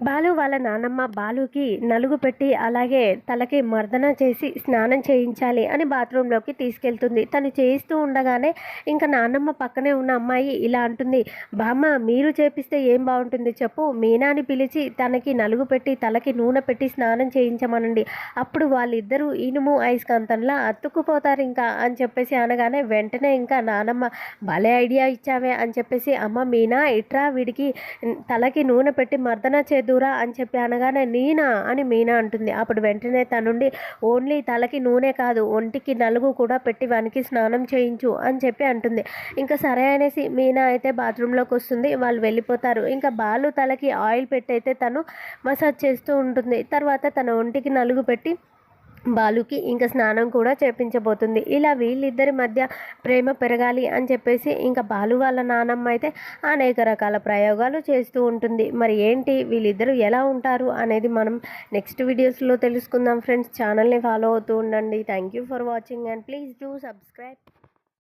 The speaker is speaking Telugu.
బాలు వాళ్ళ నానమ్మ బాలుకి నలుగు పెట్టి అలాగే తలకి మర్దన చేసి స్నానం చేయించాలి అని బాత్రూంలోకి తీసుకెళ్తుంది. తను చేయిస్తూ ఉండగానే ఇంకా నానమ్మ పక్కనే ఉన్న అమ్మాయి ఇలా అంటుంది బామ్మ మీరు చేపిస్తే ఏం బాగుంటుంది చెప్పు. మీనాని పిలిచి తనకి నలుగు పెట్టి తలకి నూనె పెట్టి స్నానం చేయించమనండి. అప్పుడు వాళ్ళిద్దరూ ఇనుము అయస్కాంతంలా అతుక్కుపోతారు ఇంకా అని చెప్పేసి అనగానే వెంటనే ఇంకా నానమ్మ భలే ఐడియా ఇచ్చావే అని చెప్పేసి అమ్మ మీనా ఇట్రా వీడికి తలకి నూనె పెట్టి మర్దన చే దూరా అని చెప్పి అనగానే నీనా? అని మీనా అంటుంది. అప్పుడు వెంటనే తనుండి ఓన్లీ తలకి నూనె కాదు ఒంటికి నలుగు కూడా పెట్టి వానికి స్నానం చేయించు అని చెప్పి అంటుంది. ఇంకా సరే అనేసి మీనా అయితే బాత్రూంలోకి వస్తుంది. వాళ్ళు వెళ్ళిపోతారు. ఇంకా బాలు తలకి ఆయిల్ పెట్టి అయితే తను మసాజ్ చేస్తూ ఉంటుంది. తర్వాత తన ఒంటికి నలుగు పెట్టి బాలుకి ఇంకా స్నానం కూడా చేపించబోతుంది. ఇలా వీళ్ళిద్దరి మధ్య ప్రేమ పెరగాలి అని చెప్పేసి ఇంకా బాలు వాళ్ళ నానమ్మ అయితే అనేక రకాల ప్రయోగాలు చేస్తూ ఉంటుంది. మరి ఏంటి? వీళ్ళిద్దరూ ఎలా ఉంటారు అనేది మనం నెక్స్ట్ వీడియోస్లో తెలుసుకుందాం. ఫ్రెండ్స్ ఛానల్ని ఫాలో అవుతూ ఉండండి. Thank you for watching and please do subscribe.